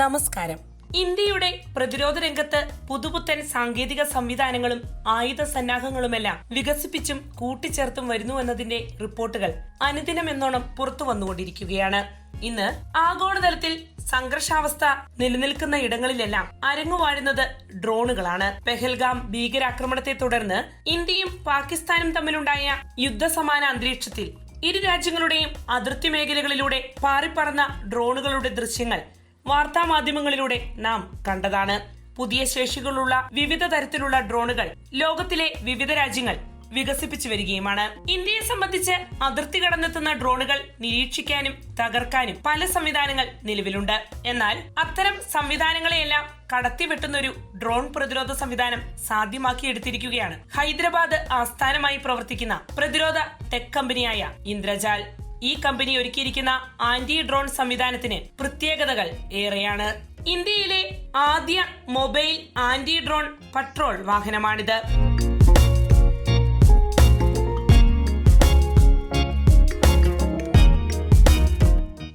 നമസ്കാരം. ഇന്ത്യയുടെ പ്രതിരോധ രംഗത്ത് പുതുപുത്തൻ സാങ്കേതിക സംവിധാനങ്ങളും ആയുധ സന്നാഹങ്ങളുമെല്ലാം വികസിപ്പിച്ചും കൂട്ടിച്ചേർത്തും വരുന്നുവെന്നതിന്റെ റിപ്പോർട്ടുകൾ അനുദിനം എന്നോണം പുറത്തു വന്നുകൊണ്ടിരിക്കുകയാണ്. ഇന്ന് ആഗോളതലത്തിൽ സംഘർഷാവസ്ഥ നിലനിൽക്കുന്ന ഇടങ്ങളിലെല്ലാം അരങ്ങുവാഴുന്നത് ഡ്രോണുകളാണ്. പെഹൽഗാം ഭീകരാക്രമണത്തെ തുടർന്ന് ഇന്ത്യയും പാകിസ്ഥാനും തമ്മിലുണ്ടായ യുദ്ധസമാന അന്തരീക്ഷത്തിൽ ഇരു രാജ്യങ്ങളുടെയും അതിർത്തി മേഖലകളിലൂടെ പാറിപ്പറന്ന ഡ്രോണുകളുടെ ദൃശ്യങ്ങൾ വാർത്താ മാധ്യമങ്ങളിലൂടെ നാം കണ്ടതാണ്. പുതിയ ശേഷികളുള്ള വിവിധ തരത്തിലുള്ള ഡ്രോണുകൾ ലോകത്തിലെ വിവിധ രാജ്യങ്ങൾ വികസിപ്പിച്ചു വരികയുമാണ്. ഇന്ത്യയെ സംബന്ധിച്ച് അതിർത്തി കടന്നെത്തുന്ന ഡ്രോണുകൾ നിരീക്ഷിക്കാനും തകർക്കാനും പല സംവിധാനങ്ങൾ നിലവിലുണ്ട്. എന്നാൽ അത്തരം സംവിധാനങ്ങളെയെല്ലാം കടത്തിവെട്ടുന്ന ഒരു ഡ്രോൺ പ്രതിരോധ സംവിധാനം സാധ്യമാക്കിയെടുത്തിരിക്കുകയാണ്. ഹൈദരാബാദ് ആസ്ഥാനമായി പ്രവർത്തിക്കുന്ന പ്രതിരോധ ടെക് കമ്പനിയായ ഇന്ദ്രജാൽ. ഈ കമ്പനി ഒരുക്കിയിരിക്കുന്ന ആന്റി ഡ്രോൺ സംവിധാനത്തിന് പ്രത്യേകതകൾ ഏറെയാണ്. ഇന്ത്യയിലെ ആദ്യ മൊബൈൽ ആന്റി ഡ്രോൺ പട്രോൾ വാഹനമാണിത്.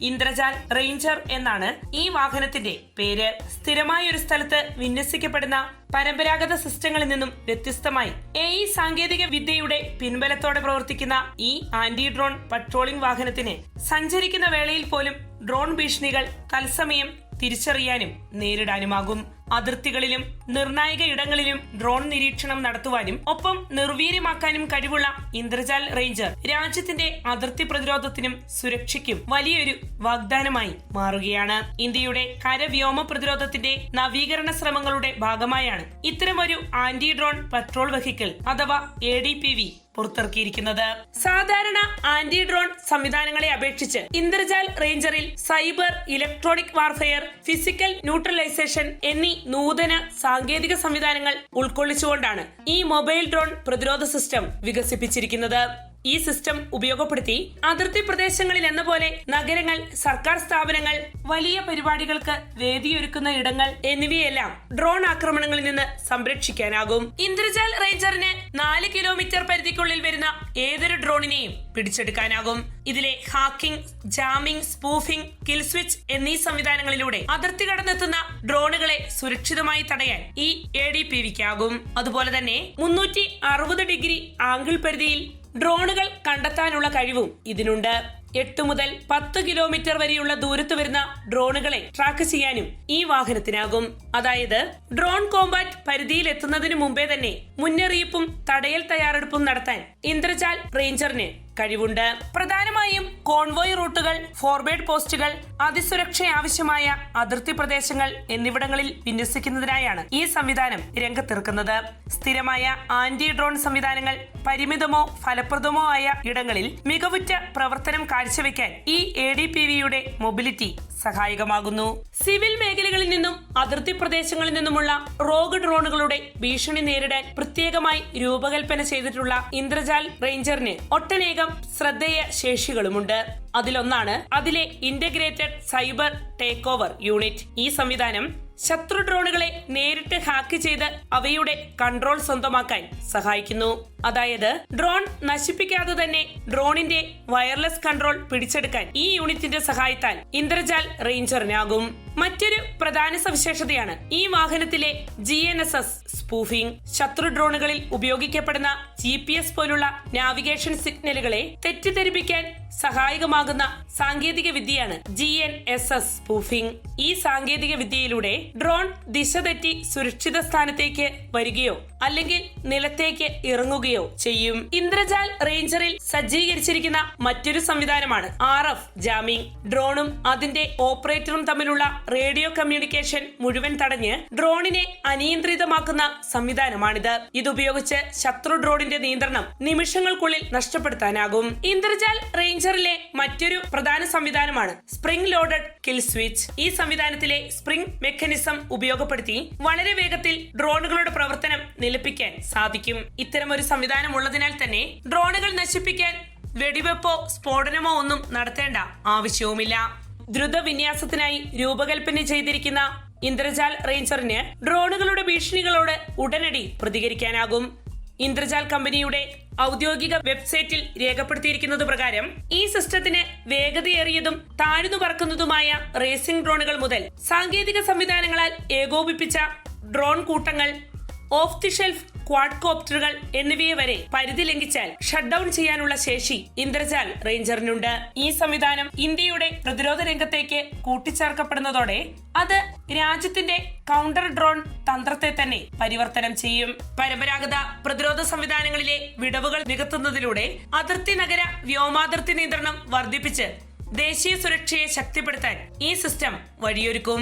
ഇന്ദ്രജാൽ റേഞ്ചർ എന്നാണ് ഈ വാഹനത്തിന്റെ പേര്. സ്ഥിരമായ ഒരു സ്ഥലത്ത് വിന്യസിക്കപ്പെടുന്ന പരമ്പരാഗത സിസ്റ്റങ്ങളിൽ നിന്നും വ്യത്യസ്തമായി എ ഇ സാങ്കേതിക വിദ്യയുടെ പിൻബലത്തോടെ പ്രവർത്തിക്കുന്ന ഈ ആന്റി ഡ്രോൺ പട്രോളിംഗ് വാഹനത്തിന് സഞ്ചരിക്കുന്ന വേളയിൽ പോലും ഡ്രോൺ ഭീഷണികൾ തത്സമയം തിരിച്ചറിയാനും നേരിടാനുമാകും. അതിർത്തികളിലും നിർണായക ഇടങ്ങളിലും ഡ്രോൺ നിരീക്ഷണം നടത്തുവാനും ഒപ്പം നിർവീര്യമാക്കാനും കഴിവുള്ള ഇന്ദ്രജാൽ റേഞ്ചർ രാജ്യത്തിന്റെ അതിർത്തി പ്രതിരോധത്തിനും സുരക്ഷയ്ക്കും വലിയൊരു വാഗ്ദാനമായി മാറുകയാണ്. ഇന്ത്യയുടെ കരവ്യോമ പ്രതിരോധത്തിന്റെ നവീകരണ ശ്രമങ്ങളുടെ ഭാഗമായാണ് ഇത്തരമൊരു ആന്റി ഡ്രോൺ പട്രോൾ വെഹിക്കിൾ അഥവാ എ ഡി പി വി പുറത്തിറക്കിയിരിക്കുന്നത്. സാധാരണ ആന്റി ഡ്രോൺ സംവിധാനങ്ങളെ അപേക്ഷിച്ച് Indrajal റേഞ്ചറിൽ cyber electronic warfare physical neutralisation എന്നീ നൂതന സാങ്കേതിക സംവിധാനങ്ങൾ ഉൾക്കൊള്ളിച്ചുകൊണ്ടാണ് ഈ മൊബൈൽ ഡ്രോൺ പ്രതിരോധ സിസ്റ്റം വികസിപ്പിച്ചിരിക്കുന്നത്. ഈ സിസ്റ്റം ഉപയോഗപ്പെടുത്തി അതിർത്തി പ്രദേശങ്ങളിൽ എന്ന പോലെ നഗരങ്ങൾ സർക്കാർ സ്ഥാപനങ്ങൾ വലിയ പരിപാടികൾക്ക് വേദിയൊരുക്കുന്ന ഇടങ്ങൾ എന്നിവയെല്ലാം ഡ്രോൺ ആക്രമണങ്ങളിൽ നിന്ന് സംരക്ഷിക്കാനാകും. ഇന്ദ്രജാൽ റേഞ്ചറിന് നാല് കിലോമീറ്റർ പരിധിക്കുള്ളിൽ വരുന്ന ഏതൊരു ഡ്രോണിനെയും പിടിച്ചെടുക്കാനാകും. ഇതിലെ hacking jamming spoofing kill switch എന്നീ സംവിധാനങ്ങളിലൂടെ അതിർത്തി കടന്നെത്തുന്ന ഡ്രോണുകളെ സുരക്ഷിതമായി തടയാൻ ഈ എ ഡി പി വിക്കാകും അതുപോലെ തന്നെ മുന്നൂറ്റി അറുപത് ഡിഗ്രി ആംഗിൾ പരിധിയിൽ ഡ്രോണുകൾ കണ്ടെത്താനുള്ള കഴിവും ഇതിനുണ്ട്. എട്ട് മുതൽ പത്ത് കിലോമീറ്റർ വരെയുള്ള ദൂരത്ത് വരുന്ന ഡ്രോണുകളെ ട്രാക്ക് ചെയ്യാനും ഈ വാഹനത്തിനാകും. അതായത് ഡ്രോൺ കോമ്പാറ്റ് പരിധിയിൽ എത്തുന്നതിന് മുമ്പേ തന്നെ മുന്നറിയിപ്പും തടയൽ തയ്യാറെടുപ്പും നടത്താൻ ഇന്ദ്രജാൽ റേഞ്ചറിന് കഴിവുണ്ട്. പ്രധാനമായും കോൺവോയ് റൂട്ടുകൾ ഫോർവേഡ് പോസ്റ്റുകൾ അതിസുരക്ഷ ആവശ്യമായ അതിർത്തി പ്രദേശങ്ങൾ എന്നിവിടങ്ങളിൽ വിന്യസിക്കുന്നതിനായാണ് ഈ സംവിധാനം രംഗത്തിറക്കുന്നത് സ്ഥിരമായ ആന്റി ഡ്രോൺ സംവിധാനങ്ങൾ പരിമിതമോ ഫലപ്രദമോ ആയ ഇടങ്ങളിൽ മികവുറ്റ പ്രവർത്തനം കാഴ്ചവെക്കാൻ ഈ എ ഡി പി വിയുടെ മൊബിലിറ്റി സഹായകമാകുന്നു. സിവിൽ മേഖലകളിൽ നിന്നും അതിർത്തി പ്രദേശങ്ങളിൽ നിന്നുമുള്ള റോഗ് ഡ്രോണുകളുടെ ഭീഷണി നേരിടാൻ പ്രത്യേകമായി രൂപകൽപ്പന ചെയ്തിട്ടുള്ള ഇന്ദ്രജാൽ റേഞ്ചറിന് ഒട്ടനേകം ശ്രദ്ധേയ ശേഷികളുമുണ്ട്. അതിലൊന്നാണ് അതിലെ integrated cyber take over unit ഈ സംവിധാനം ശത്രു ഡ്രോണുകളെ നേരിട്ട് ഹാക്ക് ചെയ്ത് അവയുടെ കൺട്രോൾ സ്വന്തമാക്കാൻ സഹായിക്കുന്നു. അതായത് ഡ്രോൺ നശിപ്പിക്കാതെ തന്നെ ഡ്രോണിന്റെ വയർലെസ് കൺട്രോൾ പിടിച്ചെടുക്കാൻ ഈ യൂണിറ്റിന്റെ സഹായത്താൽ ഇന്ദ്രജാൽ റേഞ്ചറിനാകും. മറ്റൊരു പ്രധാന സവിശേഷതയാണ് ഈ വാഹനത്തിലെ G N S S spoofing. ശത്രു ഡ്രോണുകളിൽ ഉപയോഗിക്കപ്പെടുന്ന ജി പി എസ് പോലുള്ള നാവിഗേഷൻ സിഗ്നലുകളെ തെറ്റിദ്ധരിപ്പിക്കാൻ സഹായകമാകുന്ന സാങ്കേതിക വിദ്യയാണ് G N S S spoofing ഈ സാങ്കേതിക വിദ്യയിലൂടെ ഡ്രോൺ ദിശ തെറ്റി സുരക്ഷിത സ്ഥാനത്തേക്ക് വരികയോ അല്ലെങ്കിൽ നിലത്തേക്ക് ഇറങ്ങുകയോ ചെയ്യും. ഇന്ദ്രജാൽ റേഞ്ചറിൽ സജ്ജീകരിച്ചിരിക്കുന്ന മറ്റൊരു സംവിധാനമാണ് ആർ എഫ് ജാമിംഗ് ഡ്രോണും അതിന്റെ ഓപ്പറേറ്ററും തമ്മിലുള്ള റേഡിയോ കമ്മ്യൂണിക്കേഷൻ മുഴുവൻ തടഞ്ഞ് ഡ്രോണിനെ അനിയന്ത്രിതമാക്കുന്ന സംവിധാനമാണിത്. ഇതുപയോഗിച്ച് ശത്രു ഡ്രോണിന്റെ നിയന്ത്രണം നിമിഷങ്ങൾക്കുള്ളിൽ നഷ്ടപ്പെടുത്താനാകും. ഇന്ദ്രജാൽ റേഞ്ചറിലെ മറ്റൊരു പ്രധാന സംവിധാനമാണ്. Spring loaded kill switch. ഈ സംവിധാനത്തിലെ സ്പ്രിംഗ് മെക്കാനിസം ഉപയോഗപ്പെടുത്തി വളരെ വേഗത്തിൽ ഡ്രോണുകളുടെ പ്രവർത്തനം നിലപ്പിക്കാൻ സാധിക്കും. ഇത്തരം ഒരു സംവിധാനം ഉള്ളതിനാൽ തന്നെ ഡ്രോണുകൾ നശിപ്പിക്കാൻ വെടിവെപ്പോ സ്ഫോടനമോ ഒന്നും നടത്തേണ്ട ആവശ്യവുമില്ല. ദ്രുത വിന്യാസത്തിനായി രൂപകൽപ്പന ചെയ്തിരിക്കുന്ന ഇന്ദ്രജാൽ റേഞ്ചറിന് ഡ്രോണുകളുടെ ഭീഷണികളോട് ഉടനടി പ്രതികരിക്കാനാകും. ഇന്ദ്രജാൽ കമ്പനിയുടെ ഔദ്യോഗിക വെബ്സൈറ്റിൽ രേഖപ്പെടുത്തിയിരിക്കുന്നത് പ്രകാരം ഈ സിസ്റ്റത്തിന് വേഗതയേറിയതും താഴ്ന്നു പറക്കുന്നതുമായ റേസിംഗ് ഡ്രോണുകൾ മുതൽ സാങ്കേതിക സംവിധാനങ്ങളാൽ ഏകോപിപ്പിച്ച ഡ്രോൺ കൂട്ടങ്ങൾ ഓഫ് ദി ഷെൽഫ് ക്വാഡ്കോപ്റ്ററുകൾ എന്നിവയെ വരെ പരിധി ലംഘിച്ചാൽ ഷട്ട് ഡൌൺ ചെയ്യാനുള്ള ശേഷി ഇന്ദ്രജാൽ റേഞ്ചറിനുണ്ട്. ഈ സംവിധാനം ഇന്ത്യയുടെ പ്രതിരോധ രംഗത്തേക്ക് കൂട്ടിച്ചേർക്കപ്പെടുന്നതോടെ അത് രാജ്യത്തിന്റെ കൗണ്ടർ ഡ്രോൺ തന്ത്രത്തെ തന്നെ പരിവർത്തനം ചെയ്യും. പരമ്പരാഗത പ്രതിരോധ സംവിധാനങ്ങളിലെ വിടവുകൾ നികത്തുന്നതിലൂടെ അതിർത്തി നഗര വ്യോമാതിർത്തി നിയന്ത്രണം വർദ്ധിപ്പിച്ച് ദേശീയ സുരക്ഷയെ ശക്തിപ്പെടുത്താൻ ഈ സിസ്റ്റം വഴിയൊരുക്കും.